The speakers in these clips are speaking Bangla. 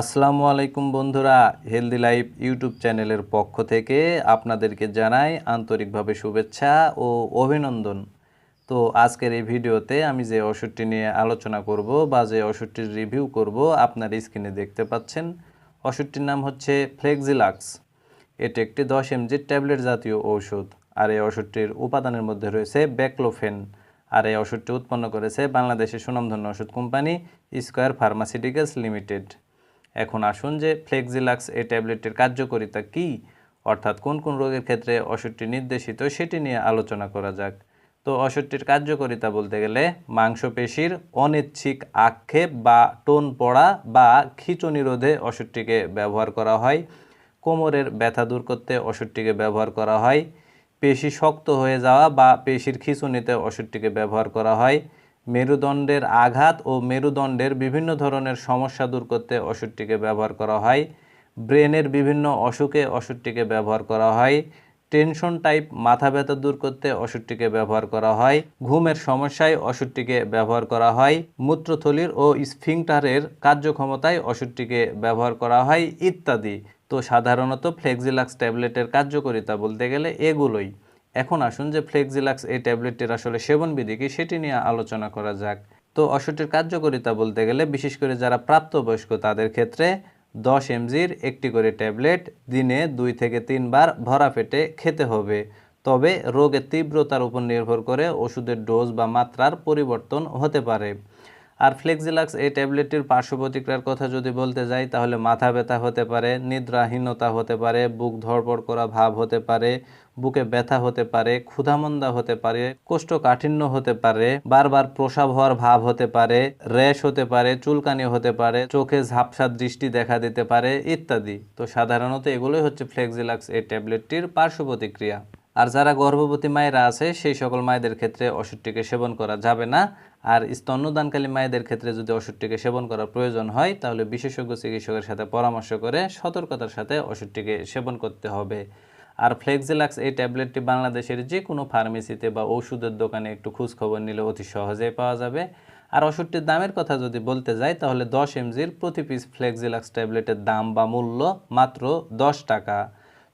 আসসালামু আলাইকুম বন্ধুরা হেলদি লাইফ ইউটিউব চ্যানেলের পক্ষ থেকে আপনাদেরকে জানাই আন্তরিকভাবে শুভেচ্ছা ও অভিনন্দন। তো আজকের এই ভিডিওতে আমি যে ওষুধটি নিয়ে আলোচনা করব বা যে ওষুধটির রিভিউ করব, আপনার স্ক্রিনে দেখতে পাচ্ছেন। ওষুধটির নাম হচ্ছে ফ্লেক্সিলাক্স এটি একটি দশ এমজির ট্যাবলেট জাতীয় ঔষধ আর এই ওষুধটির উপাদানের মধ্যে রয়েছে ব্যাকলোফেন আর এই ওষুধটি উৎপন্ন করেছে বাংলাদেশের সুনামধন্য ওষুধ কোম্পানি স্কোয়ার ফার্মাসিউটিক্যালস লিমিটেড এখন আসুন যে ফ্লেক্সিলাক্স এই ট্যাবলেটের কার্যকারিতা কী, অর্থাৎ কোন কোন রোগের ক্ষেত্রে ওষুধটি নির্দেশিত সেটি নিয়ে আলোচনা করা যাক। তো ওষুধটির কার্যকারিতা বলতে গেলে মাংসপেশির অনিচ্ছিক আক্ষেপ বা টোন পড়া বা খিঁচুনি রোধে ওষুধটিকে ব্যবহার করা হয়। কোমরের ব্যথা দূর করতে ওষুধটিকে ব্যবহার করা হয়। পেশি শক্ত হয়ে যাওয়া বা পেশির খিঁচুনিতে ওষুধটিকে ব্যবহার করা হয়। মেরুদণ্ডের আঘাত ও মেরুদণ্ডের বিভিন্ন ধরনের সমস্যা দূর করতে ওষুধটিকে ব্যবহার করা হয়। ব্রেনের বিভিন্ন অসুখে ওষুধটিকে ব্যবহার করা হয়। টেনশন টাইপ মাথা ব্যথা দূর করতে ওষুধটিকে ব্যবহার করা হয়। ঘুমের সমস্যায় ওষুধটিকে ব্যবহার করা হয়। মূত্রথলির ও স্ফিংটারের কার্যক্ষমতায় ওষুধটিকে ব্যবহার করা হয় ইত্যাদি। তো সাধারণত ফ্লেক্সিলাক্স ট্যাবলেটের কার্যকারিতা বলতে গেলে এগুলোই। এখন আসুন যে ফ্লেক্সিলাক্স এই ট্যাবলেটটির আসলে সেবনবিধি কি সেটি নিয়ে আলোচনা করা যাক। তো ওষুধটির কার্যকারিতা বলতে গেলে বিশেষ করে যারা প্রাপ্তবয়স্ক তাদের ক্ষেত্রে দশ এমজির একটি করে ট্যাবলেট দিনে দুই থেকে তিনবার ভরা পেটে খেতে হবে। তবে রোগের তীব্রতার উপর নির্ভর করে ওষুধের ডোজ বা মাত্রার পরিবর্তন হতে পারে। আর ফ্লেক্সিলাক্স এই ট্যাবলেটটির পার্শ্ব প্রতিক্রিয়ার কথা যদি বলতে যাই, তাহলে মাথা ব্যথা হতে পারে, নিদ্রাহীনতা হতে পারে, বুক ধড়পড় করা ভাব হতে পারে, বুকে ব্যথা হতে পারে, ক্ষুধামন্দা হতে পারে, কোষ্ঠকাঠিন্য হতে পারে, বারবার প্রসাব হওয়ার ভাব হতে পারে, র্যাশ হতে পারে, চুলকানি হতে পারে, চোখে ঝাপসা দৃষ্টি দেখা দিতে পারে, ইত্যাদি। তো সাধারণত এগুলোই হচ্ছে ফ্লেক্সিলাক্স এই ট্যাবলেটটির পার্শ্ব প্রতিক্রিয়া। আর যারা গর্ভবতী মায়েরা আছে, সেই সকল মায়েদের ক্ষেত্রে ওষুধটিকে সেবন করা যাবে না। আর স্তন্যদানকালী মায়েদের ক্ষেত্রে যদি ওষুধটিকে সেবন করার প্রয়োজন হয়, তাহলে বিশেষজ্ঞ চিকিৎসকের সাথে পরামর্শ করে সতর্কতার সাথে ওষুধটিকে সেবন করতে হবে। আর ফ্লেক্সিলাক্স এই ট্যাবলেটটি বাংলাদেশের যে কোনো ফার্মেসিতে বা ওষুধের দোকানে একটু খোঁজ খবর নিলে অতি সহজেই পাওয়া যাবে। আর ওষুধটির দামের কথা যদি বলতে যাই, তাহলে দশ এমজির প্রতি পিস ফ্লেক্সিলাক্স ট্যাবলেটের দাম বা মূল্য মাত্র দশ টাকা।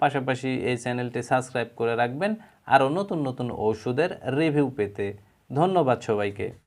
পাশাপাশি এই চ্যানেলটি সাবস্ক্রাইব করে রাখবেন। আরও নতুন নতুন ওষুধের রিভিউ পেতে। ধন্যবাদ সবাইকে।